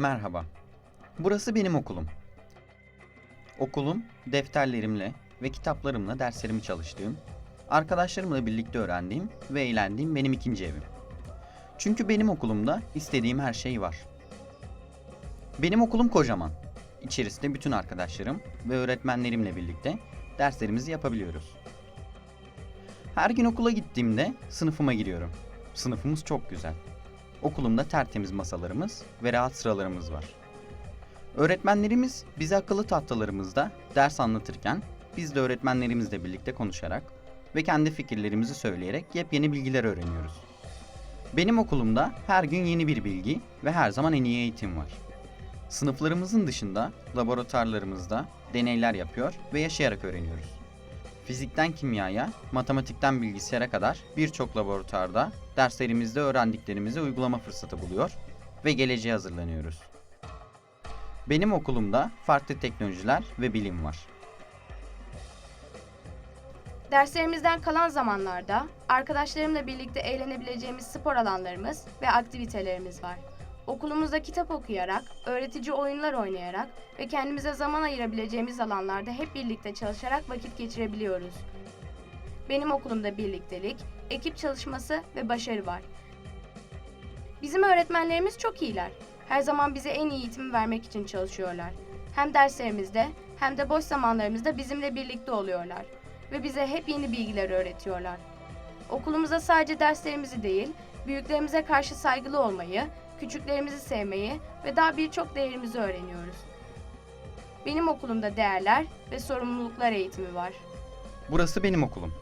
Merhaba. Burası benim okulum. Okulum defterlerimle ve kitaplarımla derslerimi çalıştığım, arkadaşlarımla birlikte öğrendiğim ve eğlendiğim benim ikinci evim. Çünkü benim okulumda istediğim her şey var. Benim okulum kocaman. İçerisinde bütün arkadaşlarım ve öğretmenlerimle birlikte derslerimizi yapabiliyoruz. Her gün okula gittiğimde sınıfıma giriyorum. Sınıfımız çok güzel. Okulumda tertemiz masalarımız ve rahat sıralarımız var. Öğretmenlerimiz bize akıllı tahtalarımızda ders anlatırken biz de öğretmenlerimizle birlikte konuşarak ve kendi fikirlerimizi söyleyerek yepyeni bilgiler öğreniyoruz. Benim okulumda her gün yeni bir bilgi ve her zaman en iyi eğitim var. Sınıflarımızın dışında laboratuvarlarımızda deneyler yapıyor ve yaşayarak öğreniyoruz. Fizikten kimyaya, matematikten bilgisayara kadar birçok laboratuvarda derslerimizde öğrendiklerimizi uygulama fırsatı buluyor ve geleceğe hazırlanıyoruz. Benim okulumda farklı teknolojiler ve bilim var. Derslerimizden kalan zamanlarda arkadaşlarımla birlikte eğlenebileceğimiz spor alanlarımız ve aktivitelerimiz var. Okulumuzda kitap okuyarak, öğretici oyunlar oynayarak ve kendimize zaman ayırabileceğimiz alanlarda hep birlikte çalışarak vakit geçirebiliyoruz. Benim okulumda birliktelik, ekip çalışması ve başarı var. Bizim öğretmenlerimiz çok iyiler. Her zaman bize en iyi eğitimi vermek için çalışıyorlar. Hem derslerimizde hem de boş zamanlarımızda bizimle birlikte oluyorlar ve bize hep yeni bilgiler öğretiyorlar. Okulumuzda sadece derslerimizi değil, büyüklerimize karşı saygılı olmayı, küçüklerimizi sevmeyi ve daha birçok değerimizi öğreniyoruz. Benim okulumda değerler ve sorumluluklar eğitimi var. Burası benim okulum.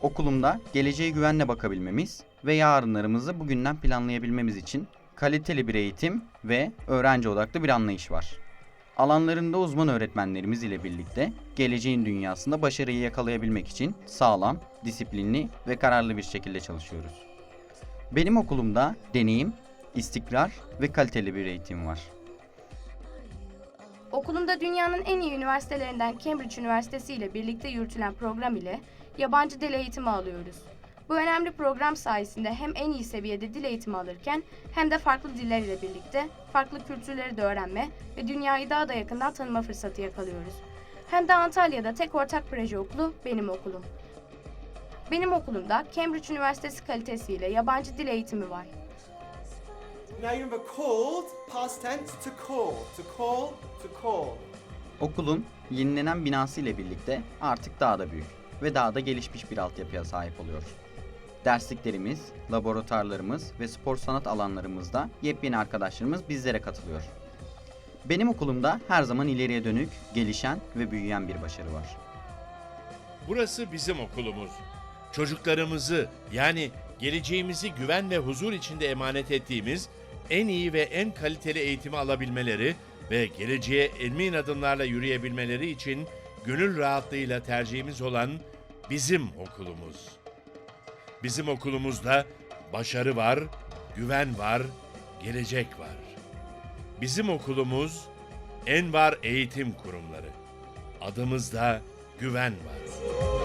Okulumda geleceğe güvenle bakabilmemiz ve yarınlarımızı bugünden planlayabilmemiz için kaliteli bir eğitim ve öğrenci odaklı bir anlayış var. Alanlarında uzman öğretmenlerimiz ile birlikte geleceğin dünyasında başarıyı yakalayabilmek için sağlam, disiplinli ve kararlı bir şekilde çalışıyoruz. Benim okulumda deneyim, istikrar ve kaliteli bir eğitim var. Okulumda dünyanın en iyi üniversitelerinden Cambridge Üniversitesi ile birlikte yürütülen program ile yabancı dil eğitimi alıyoruz. Bu önemli program sayesinde hem en iyi seviyede dil eğitimi alırken hem de farklı diller ile birlikte farklı kültürleri de öğrenme ve dünyayı daha da yakından tanıma fırsatı yakalıyoruz. Hem de Antalya'da tek ortak proje okulu benim okulum. Benim okulumda Cambridge Üniversitesi kalitesiyle yabancı dil eğitimi var. Now you remember called, past tense, to call, to call, to call. Okulun yenilenen binası ile birlikte artık daha da büyük ve daha da gelişmiş bir altyapıya sahip oluyor. Dersliklerimiz, laboratuvarlarımız ve spor sanat alanlarımızda yepyeni arkadaşlarımız bizlere katılıyor. Benim okulumda her zaman ileriye dönük, gelişen ve büyüyen bir başarı var. Burası bizim okulumuz. Çocuklarımızı yani geleceğimizi güven ve huzur içinde emanet ettiğimiz en iyi ve en kaliteli eğitimi alabilmeleri ve geleceğe emin adımlarla yürüyebilmeleri için gönül rahatlığıyla tercihimiz olan bizim okulumuz. Bizim okulumuzda başarı var, güven var, gelecek var. Bizim okulumuz Envar Eğitim Kurumları. Adımızda güven var.